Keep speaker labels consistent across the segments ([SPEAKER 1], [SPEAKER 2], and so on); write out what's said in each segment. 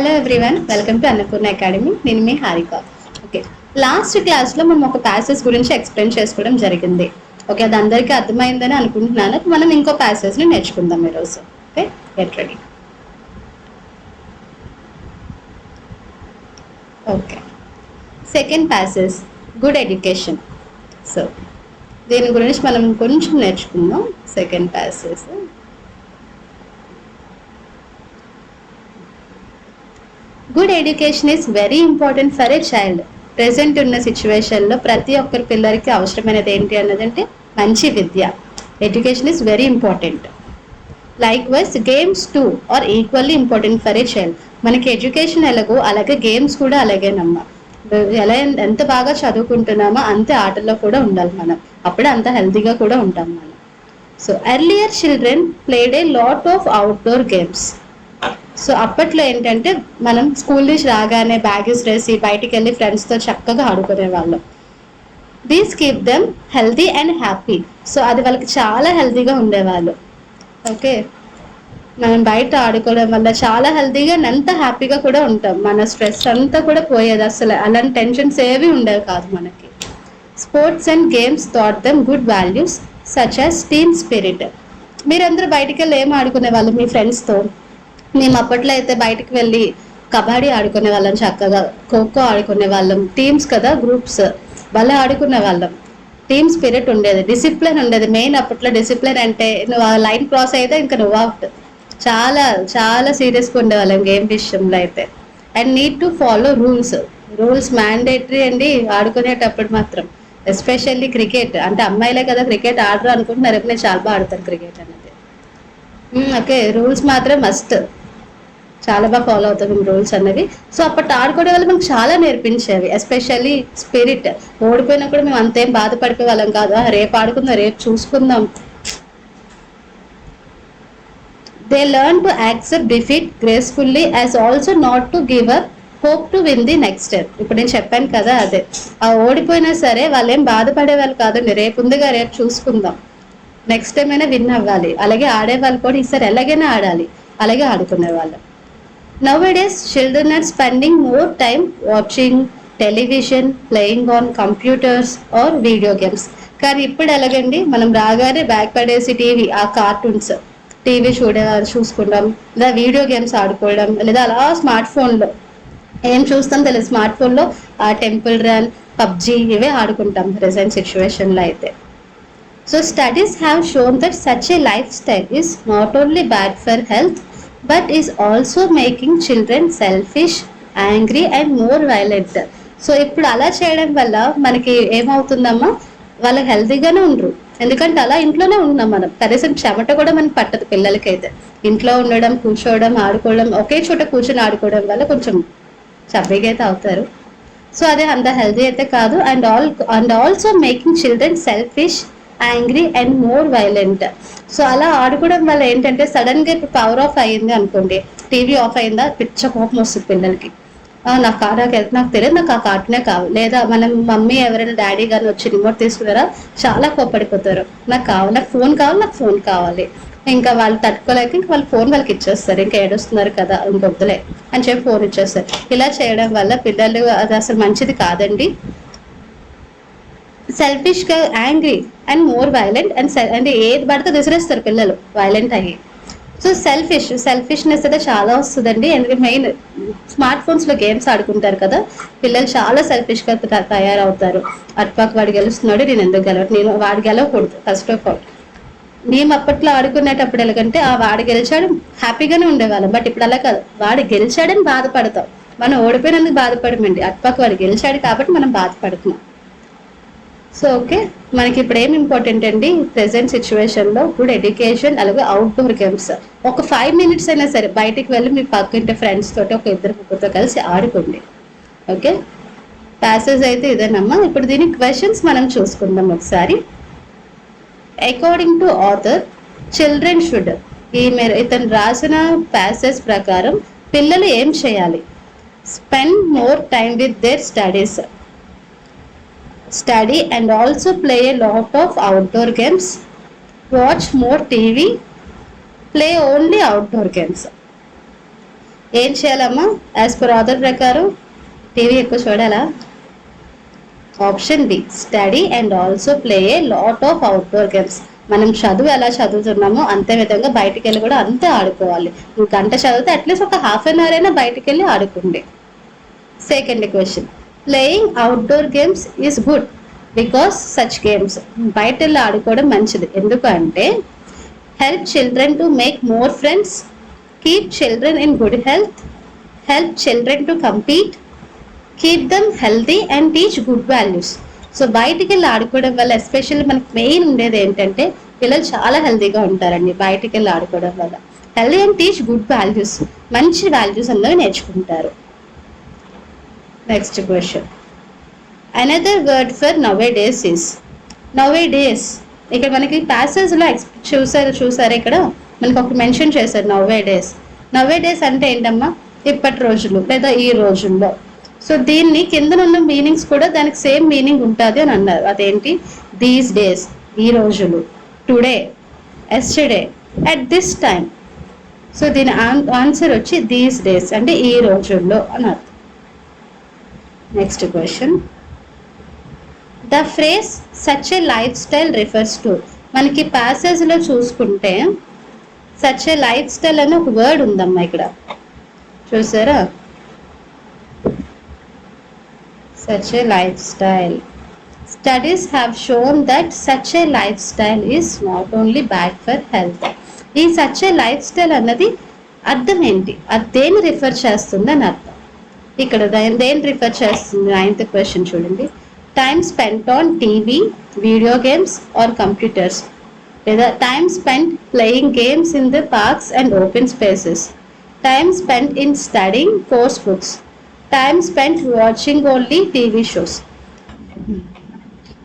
[SPEAKER 1] Hello everyone welcome to Annapurna Academy నేను మీ Harika. Okay last క్లాస్లో మనం ఒక ప్యాసెస్ గురించి ఎక్స్ప్లెయిన్ చేసుకోవడం జరిగింది. ఓకే అది అందరికీ అర్థమైందని అనుకుంటున్నాను. మనం ఇంకో ప్యాసెస్ని నేర్చుకుందాం ఈరోజు. Okay get ready okay second passage good education so దీని గురించి మనం కొంచెం నేర్చుకుందాం. Second passage good education is very important for a child present ఉన్న సిచ్యువేషన్లో ప్రతి ఒక్కరి పిల్లలకి అవసరమైనది ఏంటి అన్నదంటే మంచి విద్య. Education is very important likewise games too are equally important for a child మనకి ఎడ్యుకేషన్ ఎలాగో అలాగే గేమ్స్ కూడా అలాగేనమ్మా. ఎలా ఎంత బాగా చదువుకుంటున్నామో అంతే ఆటల్లో కూడా ఉండాలి మనం. అప్పుడే అంత హెల్తీగా కూడా ఉంటాం మనం. So earlier children played a lot of outdoor games so అప్పట్లో ఏంటంటే మనం స్కూల్ నుంచి రాగానే బ్యాగేజ్ వేసి బయటికి వెళ్ళి ఫ్రెండ్స్తో చక్కగా ఆడుకునే వాళ్ళం. These keep them healthy and happy so అది వాళ్ళకి చాలా హెల్తీగా ఉండేవాళ్ళు. ఓకే మనం బయట ఆడుకోవడం వల్ల చాలా హెల్తీగా ఎంత హ్యాపీగా కూడా ఉంటాం. మన స్ట్రెస్ అంతా కూడా పోయేది అసలు. అలాంటి టెన్షన్స్ ఏవి ఉండేవి కాదు మనకి. Sports and games taught them good values such as team spirit మీరందరూ బయటికి వెళ్ళి ఏం ఆడుకునే వాళ్ళు మీ ఫ్రెండ్స్తో మేము అప్పట్లో అయితే బయటికి వెళ్ళి కబడ్డీ ఆడుకునే వాళ్ళం చక్కగా. ఖోఖో ఆడుకునే వాళ్ళం. టీమ్స్ కదా గ్రూప్స్. భలే ఆడుకునే వాళ్ళం. టీమ్ స్పిరిట్ ఉండేది. డిసిప్లిన్ ఉండేది. మెయిన్ అప్పట్లో డిసిప్లిన్ అంటే నువ్వు ఆ లైన్ క్రాస్ అయితే ఇంకా నువ్వు అవుట్. చాలా చాలా సీరియస్గా ఉండేవాళ్ళం గేమ్ విషయంలో అయితే. And need to follow rules. Rules mandatory అండి ఆడుకునేటప్పుడు మాత్రం. Especially cricket. అంటే అమ్మాయిలే కదా క్రికెట్ ఆడరు అనుకుంటున్నారు. రేపు నేను చాలా బాగా ఆడతాను క్రికెట్ అనేది. ఓకే. రూల్స్ మాత్రం మస్ట్. చాలా బాగా ఫాలో అవుతాం మేము రూల్స్ అనేవి సో అప్పటి ఆడుకునే వాళ్ళు మనకు చాలా నేర్పించేవి. ఎస్పెషల్లీ స్పిరిట్ ఓడిపోయినా కూడా మేము అంతేం బాధపడిపోయే వాళ్ళం కాదు. రేపు ఆడుకుందాం రేపు చూసుకుందాం. They learn to accept defeat gracefully as also not to give up hope to win the next year ఇప్పుడు నేను చెప్పాను కదా అదే. ఆ ఓడిపోయినా సరే వాళ్ళు ఏం బాధపడే వాళ్ళు కాదండి. రేపు ఉందిగా రేపు చూసుకుందాం. నెక్స్ట్ టైం అయినా విన్ అవ్వాలి. అలాగే ఆడేవాళ్ళు కూడా ఈసారి ఎలాగైనా ఆడాలి. అలాగే ఆడుకునే వాళ్ళు now days children are spending more time watching television playing on computers or video games కానీ ఇప్పుడు ఎలాగండి? మనం రాగానే బ్యాక్ పడేసి టీవీ ఆ కార్టూన్స్ టీవీ చూడే చూసుకుంటాం. లేదా వీడియో గేమ్స్ ఆడుకోవడం లేదా అలా స్మార్ట్ ఫోన్లో ఏం చూస్తాం తెలియదు. స్మార్ట్ ఫోన్లో ఆ టెంపుల్ రన్ పబ్జి ఇవే ఆడుకుంటాం ప్రజెంట్ సిచ్యువేషన్లో అయితే. So studies have shown that such a lifestyle is not only bad for health but is also making children selfish angry and more violent so ఇప్పుడు అలా చేయడం వల్ల మనకి ఏమవుతుందమ్మా? వాళ్ళకి హెల్తీగానే ఉండరు. ఎందుకంటే అలా ఇంట్లోనే ఉంటున్నాం మనం. కనీసం చెమట కూడా మనకి పట్టదు పిల్లలకైతే. ఇంట్లో ఉండడం కూర్చోవడం ఆడుకోవడం ఒకే చోట కూర్చొని ఆడుకోవడం వల్ల కొంచెం చబ్బీగా అయితే అవుతారు. సో అదే అంత హెల్తీ అయితే కాదు. And all and also making children selfish angry and more violent so అలా ఆడుకోవడం వల్ల ఏంటంటే సడన్గా ఇప్పుడు పవర్ ఆఫ్ అయ్యింది అనుకోండి. టీవీ ఆఫ్ అయిందా? పిచ్చ కోపం వస్తుంది పిల్లలకి. నాకు కా- నాకు నాకు తెలియదు నాకు ఆ కార్టూనే కావాలి లేదా మనం మమ్మీ ఎవరైనా డాడీ కానీ వచ్చి రిమోట్ తీసుకున్నారా? చాలా కోపడిపోతారు నాకు కావాలి? నాకు ఫోన్ కావాలి నాకు ఫోన్ కావాలి. ఇంకా వాళ్ళు తట్టుకోలేక ఇంకా వాళ్ళు ఫోన్ వాళ్ళకి ఇచ్చేస్తారు. ఇంకా ఏడుస్తున్నారు కదా ఇంకొద్దులే అని చెప్పి ఫోన్ ఇచ్చేస్తారు. ఇలా చేయడం వల్ల పిల్లలు అది అసలు మంచిది కాదండి. సెల్ఫిష్గా angry and more violent and అంటే ఏది పడితే విసిరేస్తారు పిల్లలు. వైలెంట్ అయ్యి. సో సెల్ఫిష్ సెల్ఫిష్నెస్ అయితే చాలా వస్తుందండి. ఎందుకంటే మెయిన్ స్మార్ట్ ఫోన్స్లో గేమ్స్ ఆడుకుంటారు కదా. పిల్లలు చాలా సెల్ఫిష్గా తయారవుతారు. అటుపక్క వాడు గెలుస్తున్నాడు నేను ఎందుకు గెలవట్లేదు నేను వాడు గెలవకూడదు ఫస్ట్ ఆఫ్ ఆల్ మేము అప్పట్లో ఆడుకునేటప్పుడు ఎలాగంటే ఆ వాడు గెలిచాడు హ్యాపీగానే ఉండేవాళ్ళం. బట్ ఇప్పుడు అలా కాదు. వాడు గెలిచాడని బాధపడతాం. మనం ఓడిపోయినందుకు బాధపడమండి. అటుపక్క వాడు గెలిచాడు కాబట్టి మనం బాధపడుతున్నాం. So okay. మనకి ఇప్పుడు ఏం ఇంపార్టెంట్ అండి ప్రెసెంట్ సిచ్యువేషన్లో ఇప్పుడు ఎడ్యుకేషన్ అలాగే అవుట్డోర్ గేమ్స్ ఒక ఫైవ్ మినిట్స్ అయినా సరే బయటికి వెళ్ళి మీ పక్కింటి ఫ్రెండ్స్ తోటి ఒక ఇద్దరు ముగ్గురితో కలిసి ఆడుకోండి. ఓకే? ప్యాసేజ్ అయితే ఇదేనమ్మా. ఇప్పుడు దీని క్వశ్చన్స్ మనం చూసుకుందాం ఒకసారి. According to author children should ఈ మీరు ఇతను రాసిన ప్యాసేజ్ ప్రకారం పిల్లలు ఏం చేయాలి? Spend more time with their studies study and also play a lot of outdoor games watch more TV play only outdoor games ఏం చేయాలమ్మా? యాజ్ పర్ ఆర్డర్ ప్రకారం టీవీ ఎక్కువ చూడాలా? Option B study and also play a lot of outdoor games మనం చదువు ఎలా చదువుతున్నామో అంతే విధంగా బయటికి వెళ్ళి కూడా అంతే ఆడుకోవాలి. నువ్వు గంట చదివితే అట్లీస్ట్ ఒక హాఫ్ అన్ అవర్ అయినా బయటికి వెళ్ళి ఆడుకోండి. Second question playing outdoor games is good because such games బయట వెళ్ళి ఆడుకోవడం మంచిది. ఎందుకంటే help children to make more friends keep children in good health help children to compete keep them healthy and teach good values so బయటికి వెళ్ళి ఆడుకోవడం వల్ల especially మనకి మెయిన్ ఉండేది ఏంటంటే పిల్లలు చాలా హెల్తీగా ఉంటారండి బయటికి వెళ్ళి ఆడుకోవడం వల్ల. Healthy and teach good values మంచి వాల్యూస్ అందరూ నేర్చుకుంటారు. Next question another word for nowadays is nowadays ఇక్కడ మనకి ప్యాసేజ్లో చూసారు చూసారు ఇక్కడ? మనకి ఒక మెన్షన్ చేశారు నవ్వే డేస్ నవ్వే డేస్ అంటే ఏంటమ్మా? ఇప్పటి రోజులు లేదా ఈ రోజుల్లో. సో దీన్ని కిందనున్న మీనింగ్స్ కూడా దానికి సేమ్ మీనింగ్ ఉంటుంది అని అన్నారు. అదేంటి? దీస్ డేస్ ఈ రోజులు. Today yesterday at this time so దీని ఆన్సర్ వచ్చి దీస్ డేస్ అంటే ఈ రోజుల్లో అని అర్థం next question the phrase such a lifestyle refers to మనకి ప్యాసేజ్లో చూసుకుంటే సచ్ ఏ లైఫ్ స్టైల్ అని ఒక వర్డ్ ఉందమ్మా ఇక్కడ. చూసారా? Such a lifestyle studies have shown that such a lifestyle is not only bad for health ఈ సచ్ ఏ లైఫ్ స్టైల్ అన్నది అర్థం ఏంటి? అది దేని రిఫర్ చేస్తుంది అని అర్థం? ఇక్కడ దే- దేని రిఫర్ చేస్తుంది నైన్త్ క్వశ్చన్ చూడండి time spent on TV video games or computers లేదా time spent playing games in the parks and open spaces time spent in studying course books time spent watching only TV shows.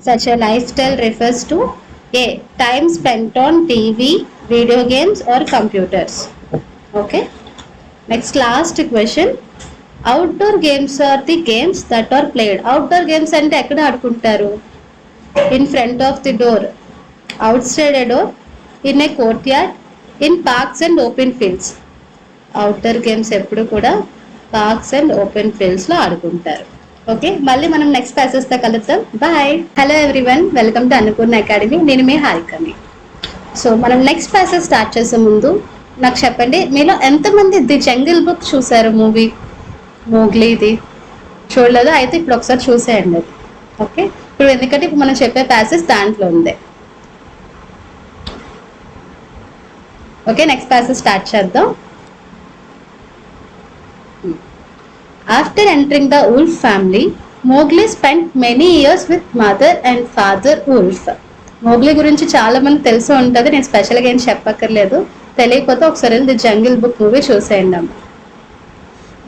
[SPEAKER 1] Such a lifestyle refers to A. Time spent on TV, video games, or computers. Okay. Next, last question. outdoor games are the games that are played outdoor games అంటే ఎక్కడ ఆడుకుంటారు? In front of the door outside a door in a courtyard in parks and open fields outdoor games ఎప్పుడు కూడా parks and open ఫీల్డ్స్లో ఆడుకుంటారు. Okay మళ్ళీ మనం next ప్యాసెస్తో కలుద్దాం. Bye hello everyone welcome to Annapurna academy నేను మీ హారికని. సో మనం నెక్స్ట్ ప్యాసెస్ స్టార్ట్ చేసే ముందు నాకు చెప్పండి మీలో ఎంతమంది ది జంగిల్ బుక్ చూసారు మూవీ మోగ్లీది చూడలేదు అయితే ఇప్పుడు ఒకసారి చూసేయండి అది. ఓకే? ఇప్పుడు ఎందుకంటే ఇప్పుడు మనం చెప్పే ప్యాసెస్ దాంట్లో ఉంది. ఓకే నెక్స్ట్ ప్యాసెస్ స్టార్ట్ చేద్దాం. After entering the wolf family Mowgli spend many years with mother and father wolf Mowgli గురించి చాలా మంది తెలిసి ఉంటుంది నేను స్పెషల్గా ఏం చెప్పక్కర్లేదు. తెలియకపోతే ఒకసారి ది జంగిల్ బుక్ మూవీ చూసేయండి అమ్మ.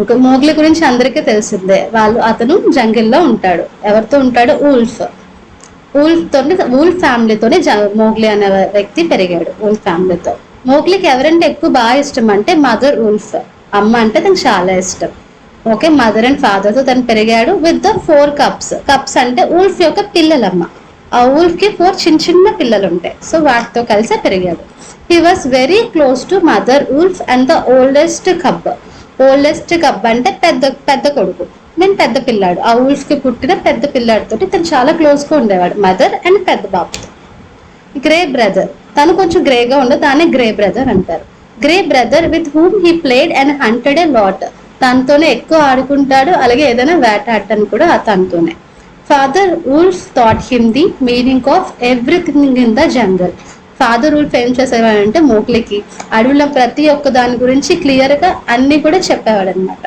[SPEAKER 1] ఒక మోగ్లి గురించి అందరికీ తెలిసిందే. వాళ్ళు అతను జంగిల్లో ఉంటాడు. ఎవరితో ఉంటాడు? ఊల్ఫ్. ఊల్ఫ్తో తోని ఊల్ఫ్ ఫ్యామిలీతోనే మోగ్లీ అనే వ్యక్తి పెరిగాడు ఊల్ఫ్ ఫ్యామిలీతో. మోగ్లీకి ఎవరంటే ఎక్కువ బాగా ఇష్టం అంటే మదర్ ఊల్ఫ్. అమ్మ అంటే తనకు చాలా ఇష్టం. ఓకే మదర్ అండ్ ఫాదర్తో తను పెరిగాడు with the four cubs. Cubs అంటే ఊల్ఫ్ యొక్క పిల్లలమ్మ. ఆ ఊల్ఫ్కి ఫోర్ చిన్న చిన్న పిల్లలు ఉంటాయి సో వాటితో కలిసి పెరిగాడు. He was very close to mother wolf and the oldest cub oldest cub అంటే పెద్ద పెద్ద కొడుకు. నేను పెద్ద పిల్లాడు. ఆ ఊల్ఫ్ పుట్టిన పెద్ద పిల్లాడితో తను చాలా క్లోజ్గా ఉండేవాడు. మదర్ అండ్ పెద్ద బాబుతో. Grey brother. తను కొంచెం గ్రేగా ఉండదు. దాన్ని గ్రే బ్రదర్ అంటారు. Grey brother with whom he played and hunted a lot. తనతోనే ఎక్కువ ఆడుకుంటాడు. అలాగే ఏదైనా వేటాడటానికి కూడా ఆ తనతోనే. Father wolf taught him the meaning of everything in the jungle. Father ఉల్ఫ్ ఏం చేసేవాడంటే మోక్లికి. అడవిలో ప్రతి ఒక్క దాని గురించి క్లియర్గా అన్ని కూడా చెప్పేవాడు అనమాట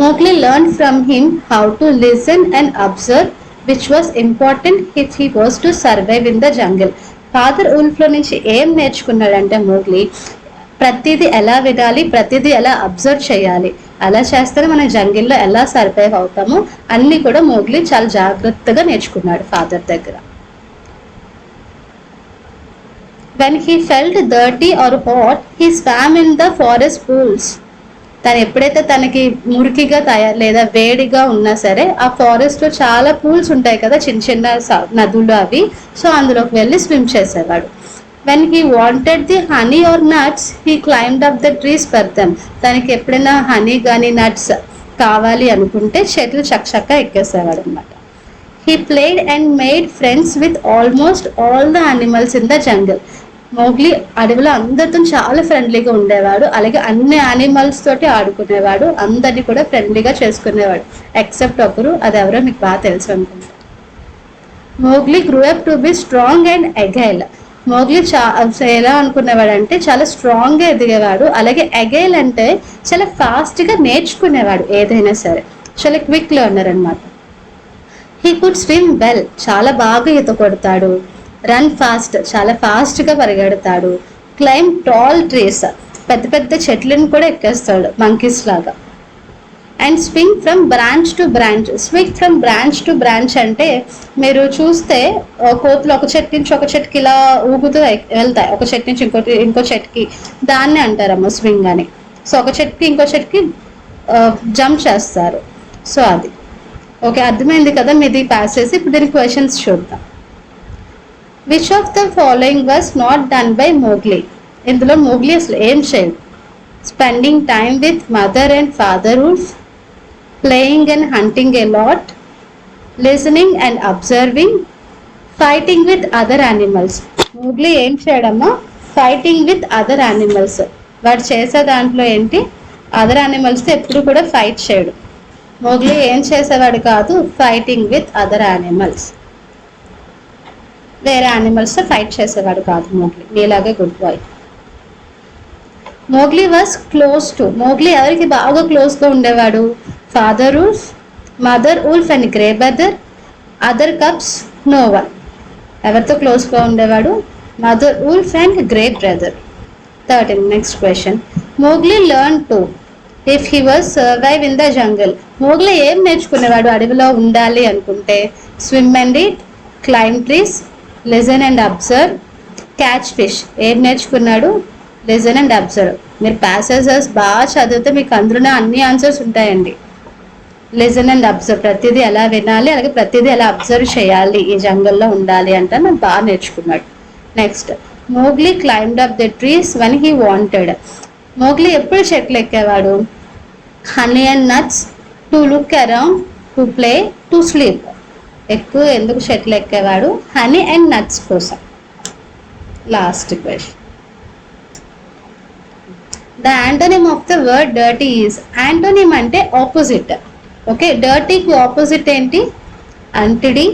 [SPEAKER 1] Mowgli learn from him how to listen and observe which was important if he was to survive in the jungle. Father ఉల్ఫ్లో నుంచి ఏం నేర్చుకున్నాడంటే మోగ్లీ ప్రతిదీ ఎలా వినాలి ప్రతిదీ ఎలా అబ్జర్వ్ చేయాలి అలా చేస్తేనే మనం జంగిల్లో ఎలా సర్వైవ్ అవుతామో అన్ని కూడా మోగ్లీ చాలా జాగ్రత్తగా నేర్చుకున్నాడు ఫాదర్ దగ్గర. When he felt dirty or hot he swam in the forest pools తను ఎప్పుడైతే తనకి మురికిగా తయారు లేదా వేడిగా ఉన్నా సరే ఆ ఫారెస్ట్లో చాలా పూల్స్ ఉంటాయి కదా చిన్న చిన్న నదులు అవి. సో అందులోకి వెళ్ళి స్విమ్ చేసేవాడు. When he wanted the honey or nuts he climb up the trees for them తనకి ఎప్పుడైనా హనీ కానీ నట్స్ కావాలి అనుకుంటే చెట్లు చక్కచక్క ఎక్కేసేవాడు అనమాట he played and made friends with almost all the animals in the jungle Mowgli అడవిలో అందరితో చాలా ఫ్రెండ్లీగా ఉండేవాడు. అలాగే అన్ని యానిమల్స్ తోటి ఆడుకునేవాడు. అందరినీ కూడా ఫ్రెండ్లీగా చేసుకునేవాడు. ఎక్సెప్ట్ ఒకరు అది ఎవరో మీకు బాగా తెలుసు అనుకుంటా. Mowgli grew up to be strong and agile Mowgli చా ఎలా అనుకునేవాడు అంటే చాలా స్ట్రాంగ్గా ఎదిగేవాడు. అలాగే ఎగైల్ అంటే చాలా ఫాస్ట్గా నేర్చుకునేవాడు ఏదైనా సరే. చాలా క్విక్ లెర్నర్ అనమాట హీ కుడ్ స్విమ్ వెల్ చాలా బాగా ఈత కొడతాడు. రన్ ఫాస్ట్ చాలా ఫాస్ట్గా పరిగెడతాడు. క్లైమ్ టాల్ ట్రీస్ పెద్ద పెద్ద చెట్లను కూడా ఎక్కేస్తాడు మంకీస్ లాగా. And swing from branch to branch swing from branch to branch అంటే మీరు చూస్తే కోతులు ఒక చెట్టు నుంచి ఒక చెట్టుకి ఇలా ఊగుతూ వెళ్తాయి. ఒక చెట్టు నుంచి ఇంకోటి ఇంకో చెట్టుకి. దాన్నే అంటారమ్మ స్వింగ్ అని. సో ఒక చెట్టుకి ఇంకో చెట్టుకి జంప్ చేస్తారు. సో అది. ఓకే అర్థమైంది కదా మీది ప్యాసేజ్ ఇప్పుడు దీని క్వశ్చన్స్ చూద్దాం. Which of the following was not done by Mowgli ఇందులో మోగ్లీ అసలు ఏం చేయదు spending time with mother and father wolf playing and hunting a lot listening and observing fighting with other animals Mowgli ఏం చేయడమ్మా? Fighting with other animals వాడు చేసే దాంట్లో ఏంటి? అదర్ యానిమల్స్తో ఎప్పుడు కూడా ఫైట్ చేయడు. మోగ్లీ ఏం చేసేవాడు కాదు? ఫైటింగ్ విత్ అదర్ యానిమల్స్ వేరే యానిమల్స్తో ఫైట్ చేసేవాడు కాదు మోగ్లీ. నీలాగే good boy Mowgli was close to Mowgli ఎవరికి బాగా క్లోజ్గా ఉండేవాడు? Father wolf mother wolf and grey brother other cubs no one ఎవరితో క్లోజ్గా ఉండేవాడు? Mother wolf and grey brother thirteen next question Mowgli learn to if he was survive in the jungle Mowgli ఏం నేర్చుకునేవాడు? అడవిలో ఉండాలి అనుకుంటే. Swim and it climb trees listen and observe catch fish. ఏం నేర్చుకున్నాడు? Listen and observe. మీరు passages బాగా చదివితే మీకు అందులోనే అన్ని ఆన్సర్స్ ఉంటాయండి. Listen and observe. ప్రతిదీ ఎలా వినాలి అలాగే ప్రతిదీ ఎలా అబ్జర్వ్ చేయాలి ఈ జంగల్లో ఉండాలి అంటే నాకు బాగా నేర్చుకున్నాడు. Next Mowgli climbed up the trees when he wanted Mowgli ఎప్పుడు చెట్లు ఎక్కేవాడు? Honey and nuts to look around to play to sleep ఎక్కువ ఎందుకు షటిల్ ఎక్కేవాడు? హనీ అండ్ నట్స్ కోసం. Last question the antonym of the word dirty is antonym అంటే opposite okay డర్టీకి opposite ఏంటి? Untidy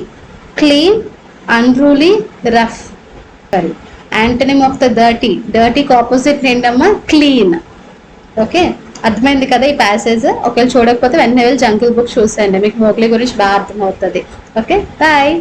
[SPEAKER 1] clean unruly rough sorry antonym of the dirty డర్టీకి opposite ఏంటమ్మా? Clean okay అర్థమైంది కదా ఈ ప్యాసేజ్ ఒకవేళ చూడకపోతే వెంటనే వెళ్ళి జంకిల్ బుక్ చూసేయండి. మీకు మోగ్లీ గురించి బాగా అర్థమవుతుంది. Okay bye